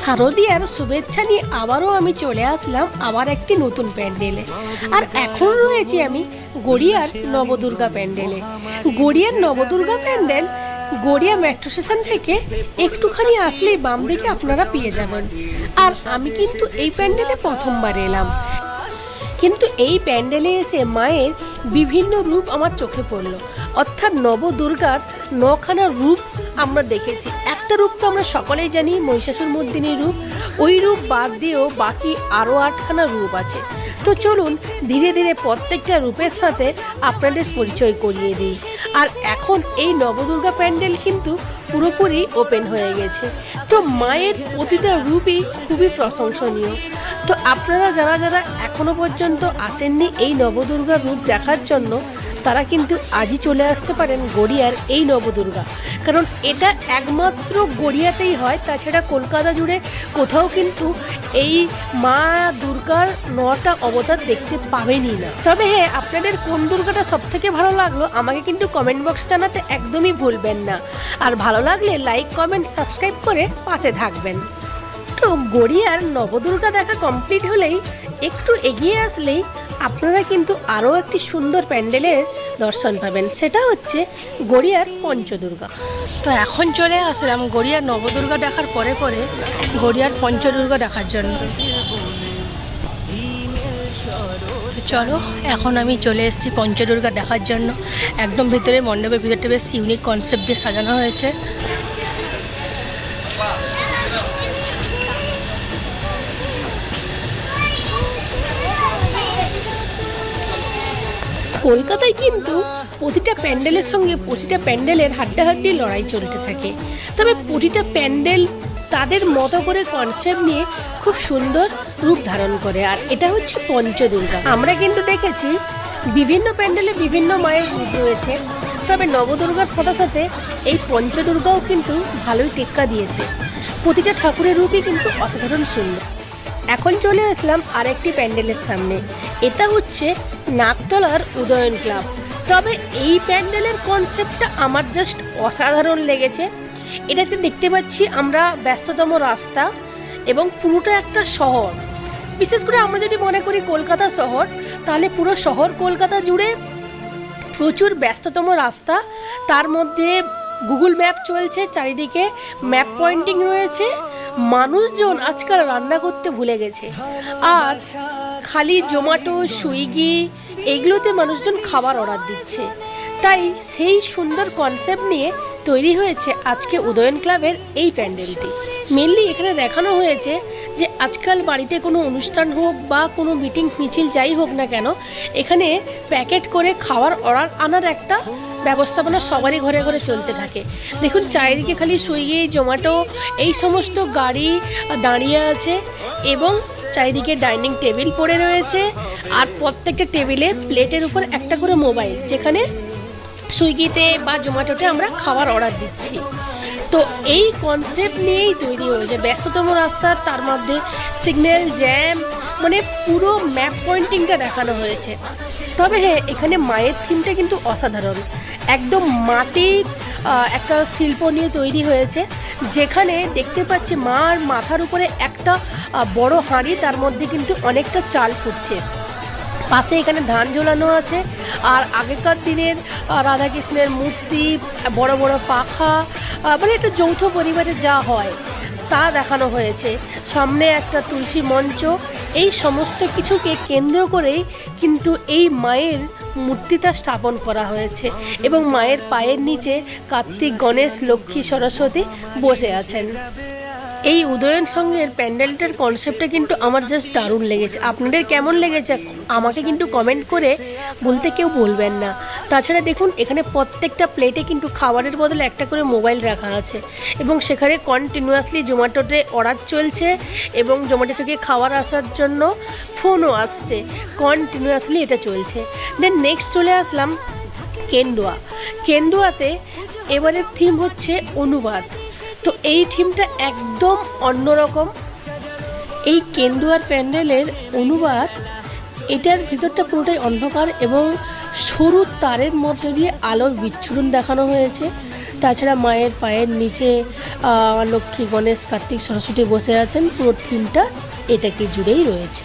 শারদীয়ার শুভেচ্ছা নিয়ে আবারও আমি চলে আসলাম আবার একটি নতুন প্যান্ডেলে। আর এখন রয়েছি আমি গড়িয়ার নবদুর্গা প্যান্ডেলে। গড়িয়ার নবদুর্গা প্যান্ডেল গড়িয়া মেট্রো স্টেশন থেকে একটুখানি আসলেই বাম দিকে আপনারা পেয়ে যাবেন। আর আমি কিন্তু এই প্যান্ডেলে প্রথমবার এলাম। কিন্তু এই প্যান্ডেলে এসে মায়ের বিভিন্ন রূপ আমার চোখে পড়ল। অর্থাৎ নবদুর্গার নখানা রূপ আমরা দেখেছি। একটা রূপ তো আমরা সকলেই জানি মহিষাসুর মর্দিনী রূপ। ওই রূপ বাদ দিয়েও বাকি আরও আটখানা রূপ আছে। তো চলুন ধীরে ধীরে প্রত্যেকটা রূপের সাথে আপনাদের পরিচয় করিয়ে দিই। আর এখন এই নবদুর্গা প্যান্ডেল কিন্তু পুরোপুরি ওপেন হয়ে গেছে। তো মায়ের প্রতিটা রূপই খুবই প্রশংসনীয়। তো আপনারা যারা যারা এখনও পর্যন্ত আসেননি এই নবদুর্গা রূপ দেখার জন্য তারা কিন্তু আজই চলে আসতে পারেন গড়িয়ার এই নবদুর্গা। কারণ এটা একমাত্র গড়িয়াতেই হয়, তাছাড়া কলকাতা জুড়ে কোথাও কিন্তু এই মা দুর্গার নটা অবতার দেখতে পাবেনই না। তবে হ্যাঁ আপনাদের কোন দুর্গাটা সব থেকে ভালো লাগল আমাকে কিন্তু কমেন্ট বক্স জানাতে একদমই ভুলবেন না। আর ভালো লাগলে লাইক, কমেন্ট, সাবস্ক্রাইব করে পাশে থাকবেন। তো গড়িয়ার নবদুর্গা দেখা কমপ্লিট হলেই একটু এগিয়ে আসলেই আপনারা কিন্তু আরও একটি সুন্দর প্যান্ডেলের দর্শন পাবেন। সেটা হচ্ছে গড়িয়ার পঞ্চদুর্গা। তো এখন চলে আসলাম গড়িয়ার নবদুর্গা দেখার পরে পরে গড়িয়ার পঞ্চদুর্গা দেখার জন্য। চলো, এখন আমি চলে এসেছি পঞ্চদুর্গা দেখার জন্য। একদম ভিতরে মণ্ডপের ভিতরটা বেশ ইউনিক কনসেপ্ট দিয়ে সাজানো হয়েছে। কলকাতায় কিন্তু প্রতিটা প্যান্ডেলের সঙ্গে প্রতিটা প্যান্ডেলের হাড্ডাহাড্ডি লড়াই চলতে থাকে। তবে প্রতিটা প্যান্ডেল তাদের মতো করে কনসেপ্ট নিয়ে খুব সুন্দর রূপ ধারণ করে, আর এটা হচ্ছে পঞ্চদুর্গা। আমরা কিন্তু দেখেছি বিভিন্ন প্যান্ডেলে বিভিন্ন মায়ের রূপ রয়েছে, তবে নবদুর্গার সাথে সাথে এই পঞ্চদুর্গাও কিন্তু ভালোই টেক্কা দিয়েছে। প্রতিটা ঠাকুরের রূপই কিন্তু অসাধারণ সুন্দর। এখন চলে আসলাম আরেকটি প্যান্ডেলের সামনে। এটা হচ্ছে নাকতলার উদয়ন ক্লাব। তবে এই প্যান্ডেলের কনসেপ্টটা আমার জাস্ট অসাধারণ লেগেছে। এটাতে দেখতে পাচ্ছি আমরা ব্যস্ততম রাস্তা এবং পুরোটা একটা শহর। বিশেষ করে আমরা যদি মনে করি কলকাতা শহর, তাহলে পুরো শহর কলকাতা জুড়ে প্রচুর ব্যস্ততম রাস্তা। তার মধ্যে গুগল ম্যাপ চলছে, চারিদিকে ম্যাপ পয়েন্টিং রয়েছে। মানুষজন আজকাল রান্না করতে ভুলে গেছে। আর খালি জোম্যাটো, সুইগি, এগুলোতে মানুষজন খাবার অর্ডার দিচ্ছে। তাই সেই সুন্দর কনসেপ্ট নিয়ে তৈরি হয়েছে আজকে উদয়ন ক্লাবের এই প্যান্ডেলটি। মেনলি এখানে দেখানো হয়েছে যে আজকাল বাড়িতে কোনো অনুষ্ঠান হোক বা কোনো মিটিং মিছিল যাই হোক না কেন, এখানে প্যাকেট করে খাওয়ার অর্ডার আনার একটা ব্যবস্থাপনা সবারই ঘরে ঘরে চলতে থাকে। দেখুন, চারিদিকে খালি সুইগি, জোম্যাটো, এই সমস্ত গাড়ি দাঁড়িয়ে আছে এবং চারিদিকে ডাইনিং টেবিল পড়ে রয়েছে আর প্রত্যেকটা টেবিলে প্লেটের উপর একটা করে মোবাইল, যেখানে সুইগিতে বা জোম্যাটোতে আমরা খাবার অর্ডার দিচ্ছি। তো এই কনসেপ্ট নিয়েই তৈরি হয়েছে। ব্যস্ততম রাস্তা, তার মধ্যে সিগন্যাল জ্যাম মানে পুরো ম্যাপ পয়েন্টিংটা দেখানো হয়েছে। তবে হ্যাঁ এখানে মায়ের থিমটা কিন্তু অসাধারণ। একদম মাটির একটা শিল্প নিয়ে তৈরি হয়েছে, যেখানে দেখতে পাচ্ছি মার মাথার উপরে একটা বড় হাঁড়ি, তার মধ্যে কিন্তু অনেকটা চাল ফুটছে। পাশে এখানে ধান ঝোলানো আছে, আর আগেকার দিনের রাধাকৃষ্ণের মূর্তি, বড় বড় পাখা মানে একটা যৌথ পরিবারে যা হয়। তা দেখানো হয়েছে। সামনে একটা তুলসী মঞ্চ। এই সমস্ত কিছুকে কেন্দ্র করেই কিন্তু এই মায়ের মূর্তিটা স্থাপন করা হয়েছে এবং মায়ের পায়ের নিচে কার্তিক গণেশ লক্ষ্মী সরস্বতী বসে আছেন। এই উদয়ন সঙ্গের প্যান্ডেলটার কনসেপ্টটা কিন্তু আমার জাস্ট দারুণ লেগেছে। আপনাদের কেমন লেগেছে? আমাকে কিন্তু কমেন্ট করে বলতে কেউ বলবেন না। তাছাড়া দেখুন, এখানে প্রত্যেকটা প্লেটে কিন্তু খাবারের বদলে একটা করে মোবাইল রাখা আছে। এবং সেখানে কন্টিনিউয়াসলি জোম্যাটোতে অর্ডার চলছে এবং জোম্যাটো থেকে খাবার আসার জন্য ফোনও আসছে। কন্টিনিউয়াসলি এটা চলছে। দেন নেক্সট চলে আসলাম কেন্দুয়া কেন্দুয়াতে এবারের থিম হচ্ছে অনুবাদ। তো এই থিমটা একদম অন্যরকম। এই কেন্দুয়ার প্যান্ডেলের অনুবাদ, এটার ভিতরটা পুরোটাই অন্ধকার এবং সরু তারের মধ্যে দিয়ে আলোর বিচ্ছুরণ দেখানো হয়েছে। তাছাড়া মায়ের পায়ের নিচে লক্ষ্মী গণেশ কার্তিক সরস্বতী বসে আছেন, পুরো থিমটা এটাকে জুড়েই রয়েছে।